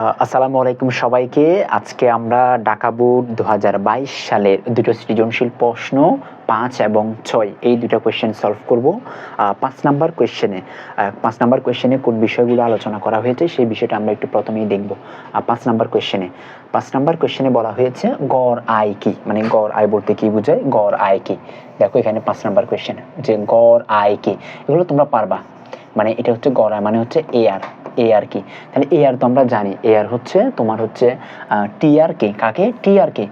আসসালামু আলাইকুম সবাইকে। আজকে আমরা ঢাকা বোর্ড দু হাজার বাইশ সালের দুটো সৃজনশীল প্রশ্ন, পাঁচ এবং ছয়, এই দুটো কোয়েশ্চেন সলভ করব। পাঁচ নাম্বার কোয়েশ্চেনে পাঁচ নাম্বার কোয়েশ্চেনে কোন বিষয়গুলো আলোচনা করা হয়েছে সেই বিষয়টা আমরা একটু প্রথমেই দেখব। পাঁচ নাম্বার কোয়েশ্চেনে পাঁচ নাম্বার কোয়েশ্চেনে বলা হয়েছে গড় আয় কি? মানে গড় আয় বলতে কি বোঝায়? গড় আয় কি? দেখো এখানে পাঁচ নাম্বার কোয়েশ্চেন যে গড় আয় কি? এগুলো তোমরা পারবা। মানে এটা হচ্ছে গড় আয় মানে হচ্ছে এয়ার আর কি। তাহলে এ আর তো আমরা জানি। এ আর হচ্ছে, তোমার হচ্ছে টি আর কে কাকে? টি আর কে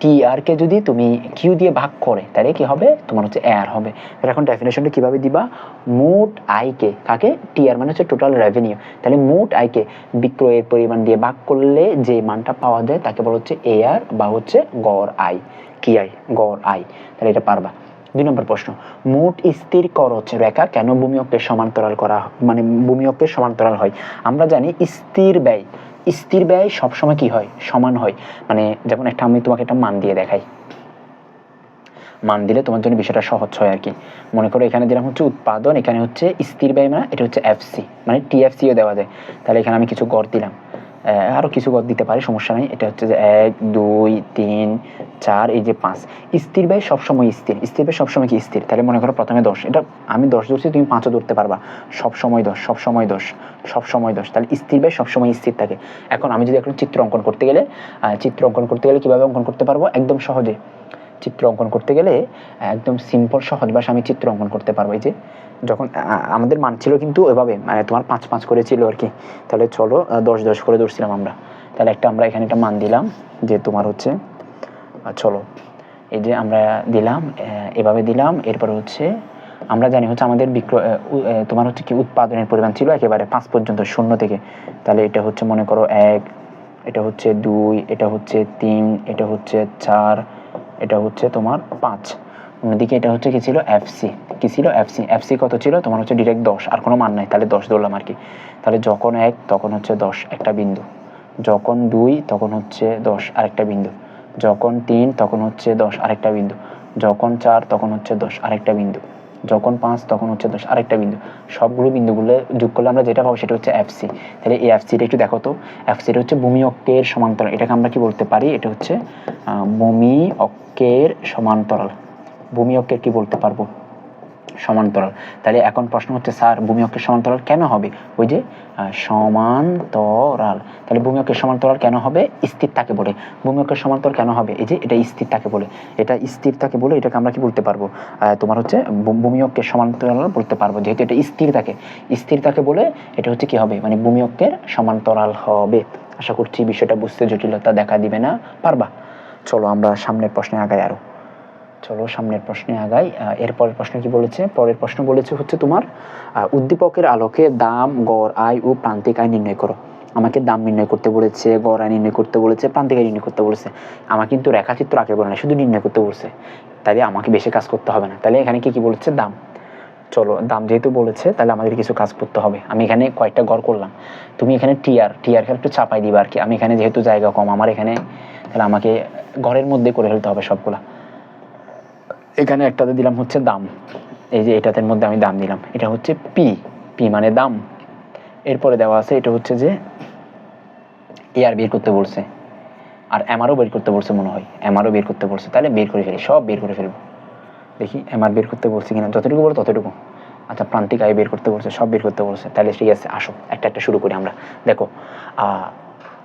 টি আর কে যদি তুমি কিউ দিয়ে ভাগ করে, তাহলে কি হবে? তোমার হচ্ছে এয়ার হবে। এখন ডেফিনেশনটা কীভাবে দিবা? মোট আয়কে কাকে? টি আর মানে হচ্ছে টোটাল রেভিনিউ তাহলে মোট আয়কে বিক্রয়ের পরিমাণ দিয়ে ভাগ করলে যে মানটা পাওয়া যায়, তাকে বলা হচ্ছে এয়ার বা হচ্ছে গড় আয় কি আয় গড় আয় তাহলে এটা পারবা। দুই নম্বর প্রশ্ন, মোট স্থির খরচ রেখা, কেন ভূমি অক্ষের সমান্তরাল করা মানে ভূমি অক্ষের সমান্তরাল হয়? আমরা জানি স্থির ব্যয় স্থির ব্যয় সবসময় কি হয়? সমান হয়। মানে যেমন একটা আমি তোমাকে একটা মান দিয়ে দেখাই। মান দিলে তোমার জন্য বিষয়টা সহজ হয় আর কি মনে করো এখানে দিলাম হচ্ছে উৎপাদন, এখানে হচ্ছে স্থির ব্যয় মানে এটা হচ্ছে এফসি মানে টিএফসিও দেওয়া যায়। তাহলে এখানে আমি কিছু গড় দিলাম। আহ, আরও কিছু গড় দিতে পারি সমস্যা নাই। এটা হচ্ছে যে এক দুই তিন চার এই যে পাঁচ। স্থির ব্যয় সবসময় স্থির। স্থির ব্যয় সবসময় কি স্থির? তাহলে মনে করো প্রথমে দশ। এটা আমি দশ ধরছি তুমি পাঁচও ধরতে পারবা। সবসময় দশ সবসময় দশ সবসময় দশ। তাহলে স্থির ব্যয় সবসময় স্থির থাকে। এখন আমি যদি এখন চিত্র অঙ্কন করতে গেলে চিত্র অঙ্কন করতে গেলে কীভাবে অঙ্কন করতে পারব? একদম সহজে। চিত্র অঙ্কন করতে গেলে একদম সিম্পল সহজ ভাষা আমি চিত্র অঙ্কন করতে পারব। এই যে যখন আমাদের মান ছিল কিন্তু এভাবে মানে তোমার পাঁচ পাঁচ করে ছিল আর কি। তাহলে চলো দশ দশ করে ধরছিলাম আমরা। তাহলে একটা আমরা এখানে একটা মান দিলাম, যে তোমার হচ্ছে চলো। এই যে আমরা দিলাম এভাবে দিলাম, এরপর হচ্ছে, আমরা জানি হচ্ছে আমাদের বিক্রয় তোমার হচ্ছে কি উৎপাদনের পরিমাণ ছিল একেবারে পাঁচ পর্যন্ত, শূন্য থেকে। তাহলে এটা হচ্ছে মনে করো এক, এটা হচ্ছে দুই, এটা হচ্ছে তিন, এটা হচ্ছে চার, এটা হচ্ছে তোমার পাঁচ। অন্যদিকে এটা হচ্ছে কি ছিল এফসি কি ছিল এফসি এফসি কত ছিল? তোমার হচ্ছে ডিরেক্ট দশ, আর কোনো মান নাই, তাহলে দশ ধরলাম আর কি। তাহলে যখন এক, তখন হচ্ছে দশ, একটা বিন্দু। যখন দুই, তখন হচ্ছে দশ, আরেকটা বিন্দু। যখন তিন, তখন হচ্ছে দশ, আরেকটা বিন্দু। যখন চার, তখন হচ্ছে দশ, আরেকটা বিন্দু। যখন পাঁচ, তখন হচ্ছে দশ, আরেকটা বিন্দু। সবগুলো বিন্দুগুলো যোগ করলে আমরা যেটা পাবো সেটা হচ্ছে এফসি তাহলে এই এফসিটা একটু দেখো তো। এফসিটা হচ্ছে ভূমি অক্ষের সমান্তরাল। এটাকে আমরা কি বলতে পারি? এটা হচ্ছে ভূমি অক্ষের সমান্তরাল। ভূমি অক্ষের কি বলতে পারব? সমান্তরাল। তাহলে এখন প্রশ্ন হচ্ছে, স্যার, ভূমি অক্ষের সমান্তরাল কেন হবে? ওই যে সমান্তরাল। তাহলে ভূমি অক্ষের সমান্তরাল কেন হবে? স্থির তাকে বলে। ভূমি অক্ষের সমান্তরাল কেন হবে? এই যে, এটা স্থির তাকে বলে। এটা স্থির তাকে বলে, এটাকে আমরা কি বলতে পারব? তোমার হচ্ছে ভূমি অক্ষের সমান্তরাল বলতে পারব, যেহেতু এটা স্থির থাকে স্থির তাকে বলে এটা হচ্ছে কি হবে? মানে ভূমি অক্ষের সমান্তরাল হবে। আশা করছি বিষয়টা বুঝতে জটিলতা দেখা দিবে না। পারবা? চলো আমরা সামনের প্রশ্নে আগাই আরও। চলো সামনের প্রশ্নে আগাই। এর প্রশ্ন কি বলেছে? পরের প্রশ্ন বলেছে হচ্ছে তোমার উদ্দীপকের আলোকে দাম, গড়, আয় ও প্রান্তিক আয় নির্ণয় করো। আমাকে দাম নির্ণয় করতে বলেছে, গড়, আয় নির্ণয় করতে বলেছে, প্রান্তিক আয় নির্ণয় করতে বলেছে। আমাকে কিন্তু রেখাচিত্র আঁকে বলে না শুধু নির্ণয় করতে বলছে। তাহলে আমাকে বেশি কাজ করতে হবে না। তাহলে এখানে কি কি বলেছে? দাম। চলো, দাম যেহেতু বলেছে, তাহলে আমাদের কিছু কাজ করতে হবে। আমি এখানে কয়েকটা গড় করলাম। তুমি এখানে টিয়ার টিয়ার একটু চাপাই দিবা আর কি। আমি এখানে যেহেতু জায়গা কম, আমার এখানে তাহলে আমাকে ঘরের মধ্যে করে ফেলতে হবে সবগুলা। এখানে একটাতে দিলাম হচ্ছে দাম। এই যে এটাতে মধ্যে আমি দাম দিলাম। এটা হচ্ছে পি পি মানে দাম। এরপরে দেওয়া আছে এটা হচ্ছে যে এআর বের করতে বলছে। আর এমআরও বের করতে বলছে মনে হয়। এমআরও বের করতে বলছে। তাহলে বের করে ফেলি। সব বের করে ফেলব। দেখি এমআর বের করতে বলছে কিনা। যতটুকু বলো ততটুকু। আচ্ছা প্রান্তিক আয় বের করতে বলছে। সব বের করতে বলছে। তাহলে ঠিক আছে, আসো। একটা একটা শুরু করি আমরা। দেখো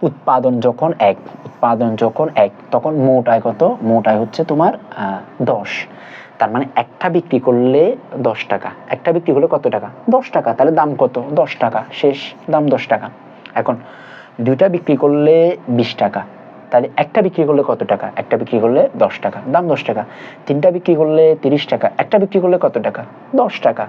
উৎপাদন যখন এক, উৎপাদন যখন এক, তখন মোট আয় কত? মোট আয় হচ্ছে তোমার দশ। তার মানে একটা বিক্রি করলে দশ টাকা। একটা বিক্রি করলে কত টাকা? দশ টাকা। তাহলে দাম কত? দশ টাকা। শেষ, দাম দশ টাকা। এখন দুইটা বিক্রি করলে বিশ টাকা। তাহলে একটা বিক্রি করলে কত টাকা? একটা বিক্রি করলে দশ টাকা। দাম দশ টাকা। তিনটা বিক্রি করলে তিরিশ টাকা। একটা বিক্রি করলে কত টাকা? দশ টাকা।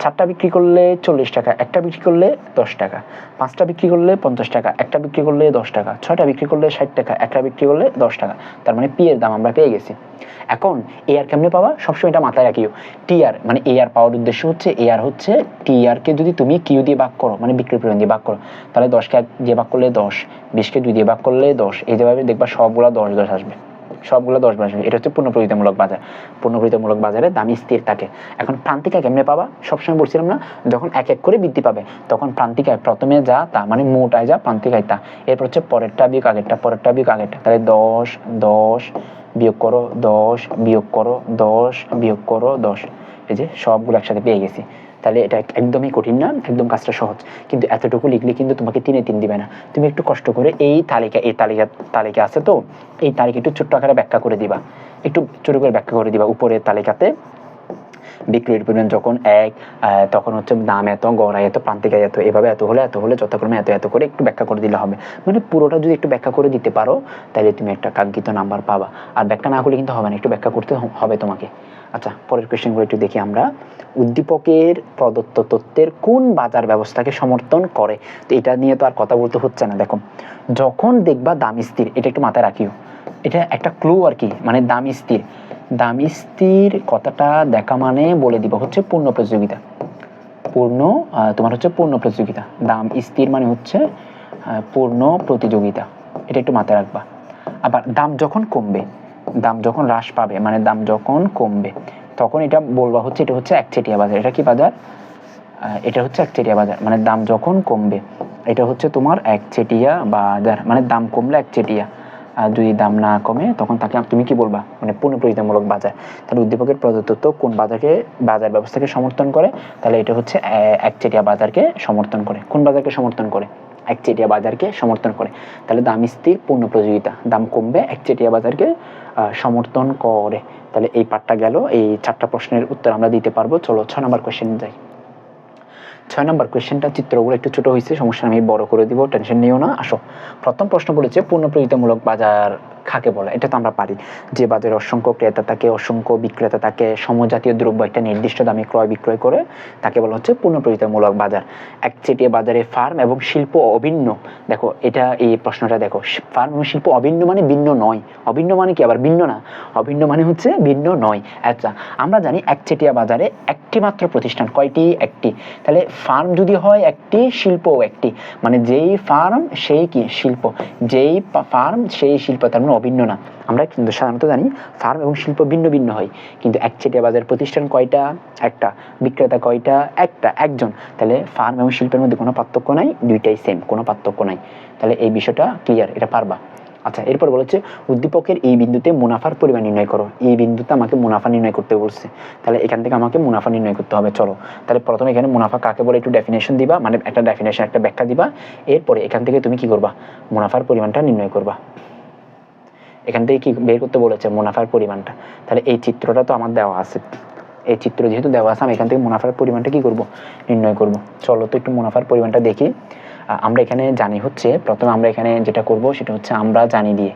চারটা বিক্রি করলে চল্লিশ টাকা, একটা বিক্রি করলে দশ টাকা, পাঁচটা বিক্রি করলে পঞ্চাশ টাকা, একটা বিক্রি করলে দশ টাকা, ছয়টা বিক্রি করলে ষাট টাকা, একটা বিক্রি করলে দশ টাকা। তার মানে পি এর দাম আমরা পেয়ে গেছি। এখন এ আর কেমনে পাওয়া সবসময় এটা মাথায় রাখিও। টি আর মানে এ আর পাওয়ার উদ্দেশ্য হচ্ছে এ আর হচ্ছে টি আর কে যদি তুমি কিউ দিয়ে ভাগ করো মানে বিক্রি পরিমাণ দিয়ে ভাগ করো, তাহলে দশকে এক দিয়ে ভাগ করলে দশ বিশকে দুই দিয়ে ভাগ করলে দশ, এই যেভাবে দেখবা সবগুলা দশ দশ আসবে। সবগুলো দশ মাস এটা হচ্ছে পুনঃপ্রকৃতিমূলক বাজার। পুনঃপ্রকৃতিমূলক বাজারে দাম স্থির থাকে। এখন প্রান্তিকা কেমনে পাবা? সবসময় বলছিলাম না, যখন এক এক করে বৃদ্ধি পাবে, তখন প্রান্তিকায় প্রথমে যা, তা মানে মোট আয় যা প্রান্তিকায় তা। এরপর হচ্ছে পরেরটা বিয়োগ, আগেরটা, পরেরটা বিয়োগ, আগেরটা। তাহলে দশ দশ বিয়োগ করো, দশ বিয়োগ করো, দশ বিয়োগ করো, দশ। এই যে সবগুলো একসাথে পেয়ে গেছি। তাহলে এটা একদমই কঠিন না, একদম কাজটা সহজ। কিন্তু এতটুকু লিখলে কিন্তু তোমাকে তিনে তিন দিবে না। তুমি একটু কষ্ট করে এই তালিকা এই তালিকা তালিকা আছে তো, এই তালিকা একটু ছোট্ট আকারে ব্যাখ্যা করে দিবা। একটু ছোট করে ব্যাখ্যা করে দিবা উপরের তালিকাতে। বিক্রয়ের পরিমাণ যখন এক তখন হচ্ছে দাম এত গড়াই এত প্রান্তিকায় এত, এভাবে এত হলে এত হলে, যথাক্রমে এত এত করে একটু ব্যাখ্যা করে দিলে হবে। মানে পুরোটা যদি একটু ব্যাখ্যা করে দিতে পারো, তাহলে তুমি একটা কাঙ্ক্ষিত নাম্বার পাবা। আর ব্যাখ্যা না করলে কিন্তু হবে না, একটু ব্যাখ্যা করতে হবে তোমাকে। আচ্ছা পরের কোয়েশ্চেনগুলো একটু দেখি আমরা। উদ্দীপকের প্রদত্ত তত্ত্বের কোন বাজার ব্যবস্থাকে সমর্থন করে? তো এটা নিয়ে তো আর কথা বলতে হচ্ছে না, দেখো। যখন দেখবা দাম স্থির, এটা একটু মাথায় রাখিও। এটা একটা ক্লু আর কি মানে দাম স্থির। দাম স্থির কথাটা দেখা মানে বলে দিব, হচ্ছে পূর্ণ প্রতিযোগিতা। পূর্ণ তোমার হচ্ছে পূর্ণ প্রতিযোগিতা। দাম স্থির মানে হচ্ছে পূর্ণ প্রতিযোগিতা। এটা একটু মাথায় রাখবা। আবার দাম যখন কমবে, দাম যখন হ্রাস পাবে মানে দাম যখন কমবে, তখন এটা বলবা হচ্ছে, এটা হচ্ছে একচেটিয়া বাজার। এটা কি বাজার? এটা হচ্ছে একচেটিয়া বাজার। মানে দাম যখন কমবে, এটা হচ্ছে তোমার একচেটিয়া বাজার। মানে দাম কমলে একচেটিয়া। যদি দাম না কমে, তখন তাকে তুমি কি বলবা? মানে পুনঃপ্রতিযোগিতামূলক বাজার। তাহলে উদ্দীপকের প্রদত্ত কোন বাজারকে বাজার ব্যবস্থাকে সমর্থন করে? তাহলে এটা হচ্ছে একচেটিয়া বাজারকে সমর্থন করে। কোন বাজারকে সমর্থন করে? একচেটিয়া বাজারকে সমর্থন করে। তাহলে দাম স্থির পূর্ণ প্রতিযোগিতা দাম কমবে, একচেটিয়া বাজারকে সমর্থন করে। তাহলে এই পার্টটা গেল। এই চারটা প্রশ্নের উত্তর আমরা দিতে পারব। চলো, ছ নম্বর কোয়েশ্চেন যাই। ছয় নম্বর কোয়েশ্চেনটা, চিত্রগুলো একটু ছোট হয়েছে সমস্যা আমি বড় করে দিব, টেনশন নিও না। আসো, প্রথম প্রশ্ন বলেছে পূর্ণ প্রতিযোগিতামূলক বাজার কাকে বলে। এটা তো আমরা পারি। যে বাজারে অসংখ্য ক্রেতা থাকে, অসংখ্য বিক্রেতা থাকে, সমজাতীয় দ্রব্য একটা নির্দিষ্ট দামে ক্রয় বিক্রয় করে, তাকে বলা হচ্ছে পূর্ণপ্রতিযোগিতামূলক বাজার। একচেটিয়া বাজারে ফার্ম এবং শিল্প অভিন্ন। দেখো, এটা এই প্রশ্নটা দেখো। ফার্ম এবং শিল্প অভিন্ন মানে ভিন্ন নয়। অভিন্ন মানে কি? আবার ভিন্ন না। অভিন্ন মানে হচ্ছে ভিন্ন নয়। আচ্ছা আমরা জানি একচেটিয়া বাজারে একটি মাত্র প্রতিষ্ঠান। কয়টি? একটি। তাহলে ফার্ম যদি হয় একটি, শিল্পও একটি। মানে যেই ফার্ম, সেই কি? শিল্প। যেই ফার্ম, সেই শিল্প, তার মানে অভিন্ন না। আমরা কিন্তু সাধারণত জানি ফার্ম এবং শিল্প ভিন্ন ভিন্ন হয়। কিন্তু একচেটিয়া বাজার প্রতিষ্ঠান কয়টা? একটা। বিক্রেতা কয়টা? একটা। একজন। তাহলে ফার্ম এবং শিল্পের মধ্যে কোনো পার্থক্য নাই, দুইটাই সেম কোনো পার্থক্য নাই। তাহলে এই বিষয়টা ক্লিয়ার এটা পারবা? আচ্ছা এরপর বলেছে উদ্দীপকের এই বিন্দুতে মুনাফার পরিমাণ নির্ণয় করো। এই বিন্দুতে আমাকে মুনাফা নির্ণয় করতে বলছে। তাহলে এখান থেকে আমাকে মুনাফা নির্ণয় করতে হবে, চলো। তাহলে প্রথমে এখানে মুনাফা কাকে বলে একটু ডেফিনেশন দিবা? মানে একটা ডেফিনেশন একটা ব্যাখ্যা দিবা। এরপরে এখান থেকে তুমি কি করবা? মুনাফার পরিমাণটা নির্ণয় করবা। এখান থেকে কি বের করতে বলেছে মুনাফার পরিমাণটা? তাহলে এই চিত্রটা তো আমার দেওয়া আছে। এই চিত্র যেহেতু দেওয়া আছে, আমি এখান থেকে মুনাফার পরিমাণটা কি করব? নির্ণয় করব। চলো তো একটু মুনাফার পরিমাণটা দেখি। আমরা এখানে জানি হচ্ছে, প্রথমে আমরা এখানে যেটা করব সেটা হচ্ছে আমরা জানি দিয়ে।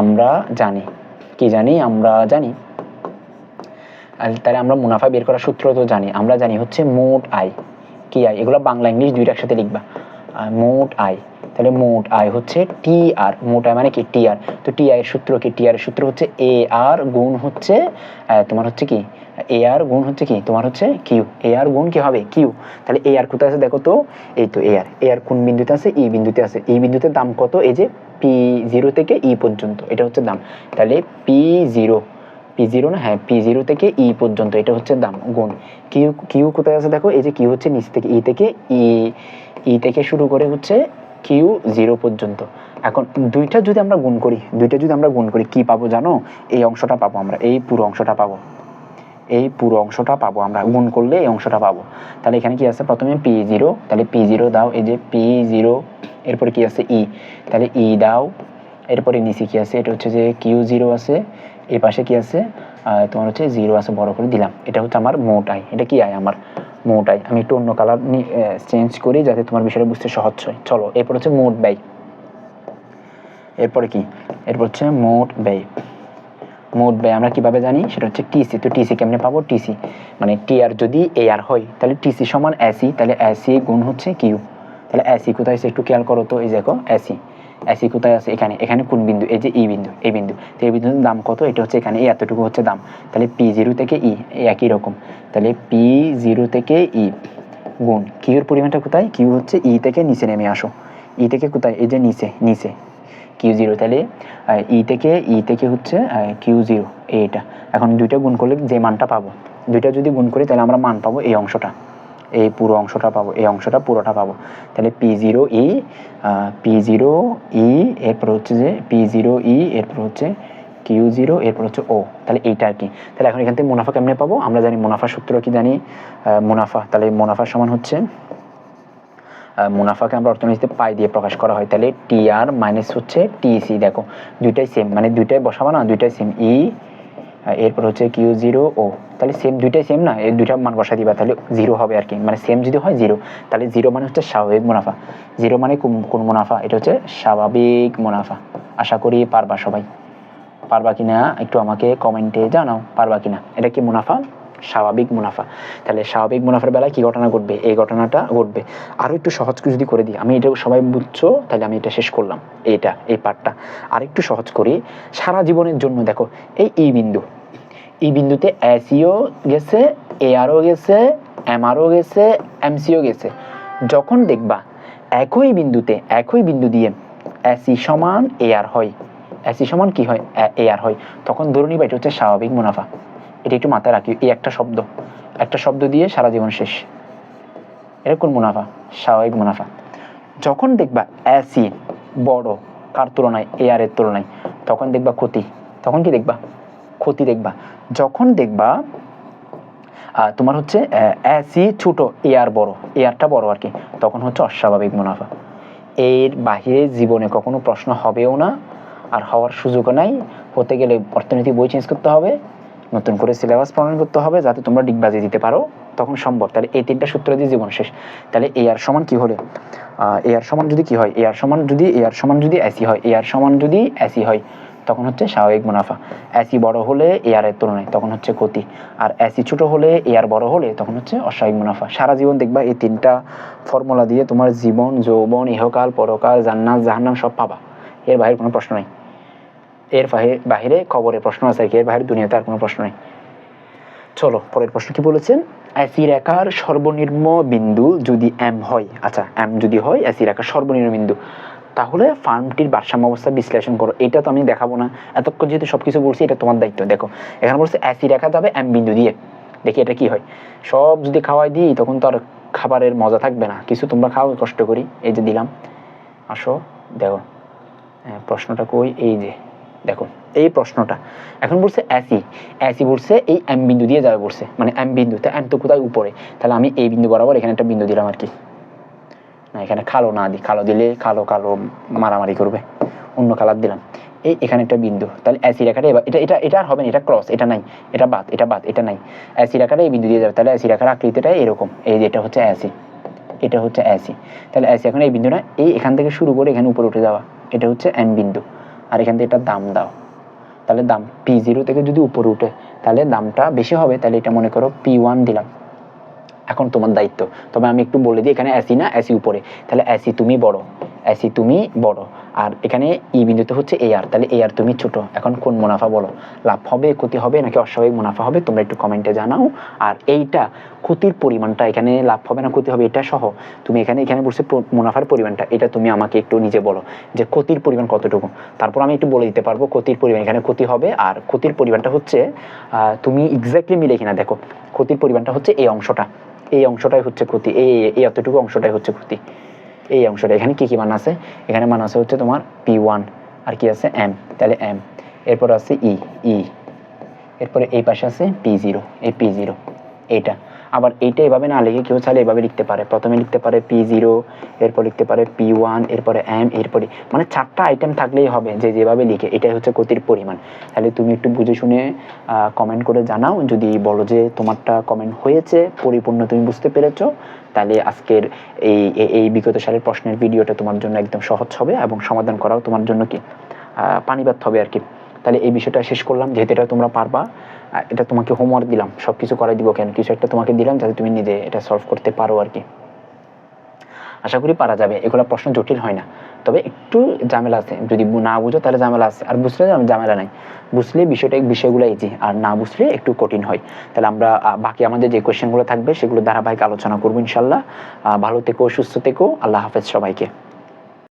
আমরা জানি। কি জানি? আমরা জানি। তাহলে আমরা মুনাফা বের করার সূত্র তো জানি। আমরা জানি হচ্ছে মোট আয়। কি আয়? এগুলো বাংলা, ইংলিশ দুইটা একসাথে লিখবা। মোট আয়। তাহলে মোট আয় হচ্ছে টি আর মোট আয় মানে কি? টি আর তো টি আয়ের সূত্র কি? টি আর সূত্র হচ্ছে এ আর গুণ হচ্ছে তোমার হচ্ছে কি? এ আর গুণ হচ্ছে কি? তোমার হচ্ছে কিউ। এ আর গুণ কি হবে? কিউ। তাহলে এ আর কোথায় আছে? দেখো তো, এই তো এ আর এ আর কোন বিন্দুতে আছে? ই বিন্দুতে আছে। এই বিন্দুতে দাম কত? এই যে পি জিরো থেকে ই পর্যন্ত। এটা হচ্ছে দাম। তাহলে পি জিরো। পি জিরো না? হ্যাঁ পি জিরো থেকে ই পর্যন্ত। এটা হচ্ছে দাম, গুণ। কিউ কিউ কোথায় আছে? দেখো, এই যে কিউ হচ্ছে নিচ থেকে, ই থেকে, ই ই থেকে শুরু করে হচ্ছে কিউ জিরো পর্যন্ত। এখন দুইটা যদি আমরা গুণ করি, দুইটা যদি আমরা গুণ করি, কি পাবো জানো? এই অংশটা পাবো আমরা, এই পুরো অংশটা পাবো। এই পুরো অংশটা পাবো আমরা, গুণ করলে এই অংশটা পাবো। তাহলে এখানে কি আছে? প্রথমে পি জিরো, তাহলে পি জিরো দাও, এই যে পি জিরো, এরপরে কি আছে? ই, তাহলে ই দাও। এরপরে নিচে কি আছে? এটা হচ্ছে যে কিউ জিরো আছে, এ পাশে কি আছে? তোমার হচ্ছে জিরো আছে, বড় করে দিলাম। এটা হচ্ছে আমার মোট আয়, এটা কি আয় আমার? মোট আয় আমি একটু অন্য কালার চেঞ্জ করি যাতে তোমার বিষয়টা বুঝতে সহজ হয়। চলো, এরপর হচ্ছে মোট ব্যয় এরপরে কি? এরপর হচ্ছে মোট ব্যয় মোট ব্যয় আমরা কীভাবে জানি? সেটা হচ্ছে টিসি তো টিসি কেমনে পাবো? টিসি মানে টি আর যদি এ আর হয়, তাহলে টিসি সমান এসি তাহলে এসি গুণ হচ্ছে কিউ তাহলে এসি কোথায়? একটু খেয়াল করো তো, এই দেখো এসি এসি কোথায় আছে? এখানে। এখানে কোন বিন্দু? এই যে ই বিন্দু, এই বিন্দু। তো এই বিন্দুর দাম কত? এটা হচ্ছে এখানে। এতটুকু হচ্ছে দাম। তাহলে পি জিরো থেকে ই একই রকম। তাহলে পি জিরো থেকে ই গুণ। কিউর পরিমাণটা কোথায়? কিউ হচ্ছে ই থেকে নিচে নেমে আসো। ই থেকে কোথায়? এই যে নিচে নিচে। কিউ জিরো তাহলে ই থেকে ই থেকে হচ্ছে কিউ জিরো এইটা। এখন দুইটা গুণ করলে যে মানটা পাবো। দুইটা যদি গুণ করি, তাহলে আমরা মান পাবো এই অংশটা। এই পুরো অংশটা পাবো, এই অংশটা পুরোটা পাবো। তাহলে P zero E P zero E এরপর হচ্ছে যে পি জিরো ই এরপর হচ্ছে কিউ জিরো এরপর হচ্ছে ও তাহলে এইটা আর কি। তাহলে এখন এখান থেকে মুনাফা কেমনে পাবো? আমরা জানি মুনাফা সূত্র কি জানি? মুনাফা। তাহলে মুনাফা সমান হচ্ছে মুনাফাকে আমরা অর্থনীতিতে পাই দিয়ে প্রকাশ করা হয়। তাহলে টি আর মাইনাস হচ্ছে টিসি দেখো, দুইটাই সেম মানে দুইটাই বসাবো না, দুইটাই সেম ই এরপর হচ্ছে কিউ জিরো ও তাহলে সেম দুইটাই সেম না? এই দুইটা মান বসা দিবা, তাহলে জিরো হবে আর কি। মানে সেম যদি হয় জিরো তাহলে জিরো মানে হচ্ছে স্বাভাবিক মুনাফা। জিরো মানে কোন- কোন মুনাফা? এটা হচ্ছে স্বাভাবিক মুনাফা। আশা করি পারবা সবাই। পারবা কিনা একটু আমাকে কমেন্টে জানাও, পারবা কিনা? এটা কি মুনাফা? স্বাভাবিক মুনাফা। তাহলে স্বাভাবিক মুনাফার বেলায় কি ঘটনা ঘটবে? এই ঘটনাটা ঘটবে। আরও একটু সহজ করে যদি করে দিই, আমি এটা সবাই বুঝছ? তাহলে আমি এটা শেষ করলাম, এইটা, এই পার্টটা আর একটু সহজ করি, সারা জীবনের জন্য দেখো, এই ই বিন্দু। এই বিন্দুতে এসিও গেছে, এআরও গেছে, এমআরও গেছে, এমসিও গেছে। যখন দেখবা একই বিন্দুতে, একই বিন্দু দিয়ে এসি সমান এআর হয়। এসি সমান কি হয়? এআর হয়। তখন ধরে নিবা এটা হচ্ছে স্বাভাবিক মুনাফা। এটা একটু মাথায় রাখি, এই একটা শব্দ। একটা শব্দ দিয়ে সারা জীবন শেষ। এটা কোন মুনাফা? স্বাভাবিক মুনাফা। যখন দেখবা অ্যাসি, বড়, কার তুলনায় এর তুলনায়, তখন দেখবা ক্ষতি। তখন কি দেখবা? ক্ষতি দেখবা। যখন দেখবা তোমার হচ্ছে অ্যাসি ছোট এআর বড়। এআরটা বড় আর কি। তখন হচ্ছে অস্বাভাবিক মুনাফা। এর বাহিরে জীবনে কখনো প্রশ্ন হবেও না, আর হওয়ার সুযোগও নাই। হতে গেলে অর্থনীতি বই চেঞ্জ করতে হবে। নতুন করে সিলেবাস প্রণয়ন করতে হবে যাতে তোমরা ডিগবাজি দিতে পারো। তখন সম্ভব। তাহলে এই তিনটা সূত্র দিয়ে জীবন শেষ। তাহলে এ আর সমান কি হলে? এ আর সমান যদি কি হয়? এ আর সমান যদি এ আর সমান যদি অ্যাসি হয় এ আর সমান যদি অ্যাসি হয়, তখন হচ্ছে স্বাভাবিক মুনাফা। অ্যাসি বড় হলে এ আর এর তুলনায় তখন হচ্ছে ক্ষতি। আর অ্যাসি ছোট হলে এ আর বড় হলে তখন হচ্ছে অস্বাভাবিক মুনাফা। সারা জীবন দেখবা এই তিনটা ফর্মুলা দিয়ে তোমার জীবন, যৌবন, ইহকাল, পরকাল, জান্নাত, জাহান্নাম সব পাবা। এর বাইরে কোনো প্রশ্ন নাই। এর বাহি- বাহিরে খবরের প্রশ্ন আছে কি, এর বাইরে দুনিয়াতে আর কোনো প্রশ্ন নেই। চলো পরের প্রশ্ন কি বলেছেন? অ্যাসি রেখার সর্বনিম্ন বিন্দু যদি এম হয় আচ্ছা এম যদি হয় অ্যাসি রেখার সর্বনিম্ন বিন্দু তাহলে ফার্মটির ভারসাম্য অবস্থা বিশ্লেষণ করো। এটা তো আমি দেখাবো না। এতক্ষণ যেহেতু সব কিছু বলছি এটা তোমার দায়িত্ব দেখো। এখানে বলছে অ্যাসি রেখা যাবে এম বিন্দু দিয়ে। দেখি এটা কি হয়। সব যদি খাওয়াই দিই তখন তো আর খাবারের মজা থাকবে না। কিছু তোমরা খাও কষ্ট করি। এই যে দিলাম। আসো দেখো। হ্যাঁ, প্রশ্নটা কই? এই যে। দেখো, এই প্রশ্নটা। এখন বলছে অ্যাসি অ্যাসি বলছে এই এম বিন্দু দিয়ে যাবে বলছে মানে এম বিন্দু। তা এম তো কোথায়? উপরে। তাহলে আমি এই বিন্দু বরাবর এখানে একটা বিন্দু দিলাম আর কি। না, এখানে কালো না দিই কালো দিলে কালো কালো মারামারি করবে। অন্য কালার দিলাম। এই এখানে একটা বিন্দু। তাহলে অ্যাসি রেখাটা এবার এটা এটা এটা আর হবে না, এটা ক্রস এটা নাই। এটা বাদ এটা বাদ, এটা নাই। অ্যাসি রেখাটা এই বিন্দু দিয়ে যাবে। তাহলে অ্যাসি রেখার আকৃতিটা এরকম। এই যে এটা হচ্ছে অ্যাসি এটা হচ্ছে অ্যাসি তাহলে অ্যাসি এখন এই বিন্দুটা এই এখান থেকে শুরু করে এখানে উপরে উঠে যাওয়া। এটা হচ্ছে এম বিন্দু। আর এখান থেকে এটা দাম দাও। তাহলে দাম পি জিরো থেকে যদি উপরে উঠে, তাহলে দামটা বেশি হবে, তাহলে এটা মনে করো পি ওয়ান দিলাম। এখন তোমার দায়িত্ব। তবে আমি একটু বলে দিই, এখানে অ্যাসি না অ্যাসি উপরে। তাহলে অ্যাসি তুমি বড়। অ্যাসি তুমি বড়। আর এখানে ই বিন্দুতে হচ্ছে এ আর তাহলে এ আর তুমি ছোট। এখন কোন মুনাফা বলো? লাভ হবে, ক্ষতি হবে, নাকি অস্বাভাবিক মুনাফা হবে? তোমরা একটু কমেন্টে জানাও। আর এইটা, ক্ষতির পরিমাণটা, এখানে লাভ হবে না ক্ষতি হবে, এটা সহ। তুমি এখানে এখানে বলছে মুনাফার পরিমাণটা, এটা তুমি আমাকে একটু নিজে বলো যে ক্ষতির পরিমাণ কতটুকু? তারপর আমি একটু বলে দিতে পারব ক্ষতির পরিমাণ। এখানে ক্ষতি হবে, আর ক্ষতির পরিমাণটা হচ্ছে তুমি এক্স্যাক্টলি মিলে কিনা, দেখো। ক্ষতির পরিমাণটা হচ্ছে এই অংশটা। এই অংশটাই হচ্ছে ক্ষতি এই এতটুকু অংশটাই হচ্ছে ক্ষতি। এই অংশটা। এখানে কী কী মান আছে? এখানে মান আছে হচ্ছে তোমার পি ওয়ান আর কি আছে? এম তাহলে এম এরপর আছে ই ই এরপরে এই পাশে আছে পি জিরো এই পি জিরো এইটা। আবার এইটা এভাবে না লিখে কেউ চাইলে এভাবে লিখতে পারে। প্রথমে লিখতে পারে পি জিরো এরপর লিখতে পারে পি ওয়ান এরপরে এম এরপরে মানে চারটা আইটেম থাকলেই হবে যে যেভাবে লিখে এটাই হচ্ছে ক্ষতির পরিমাণ। তাহলে তুমি একটু বুঝে শুনে কমেন্ট করে জানাও। যদি বলো যে তোমারটা কমেন্ট হয়েছে পরিপূর্ণ তুমি বুঝতে পেরেছ তাহলে আজকের এই এই- বিগত সালের প্রশ্নের ভিডিওটা তোমার জন্য একদম সহজ হবে এবং সমাধান করাও তোমার জন্য কি? আহ, পানিবাদ হবে আর কি। তাহলে এই বিষয়টা শেষ করলাম। যেহেতু এটা তোমরা পারবা এটা তোমাকে হোমওয়ার্ক দিলাম। সব কিছু করাই দিব কেন? কিছু একটা তোমাকে দিলাম যাতে তুমি নিজে এটা সলভ করতে পারো আর কি। আশা করি পারা যাবে। এগুলো প্রশ্ন জটিল হয় না। তবে একটু ঝামেলা আছে। যদি না বুঝো তাহলে ঝামেলা আছে। আর বুঝলে ঝাম- ঝামেলা নাই। বুঝলে বিষয়টা বিষয়গুলো ইজি আর না বুঝলে একটু কঠিন হয়। তাহলে আমরা বাকি আমাদের যে কোয়েশ্চেনগুলো থাকবে সেগুলো ধারাবাহিক আলোচনা করব ইনশাল্লাহ। ভালো থেকো, সুস্থ থেকো। আল্লাহ হাফেজ সবাইকে।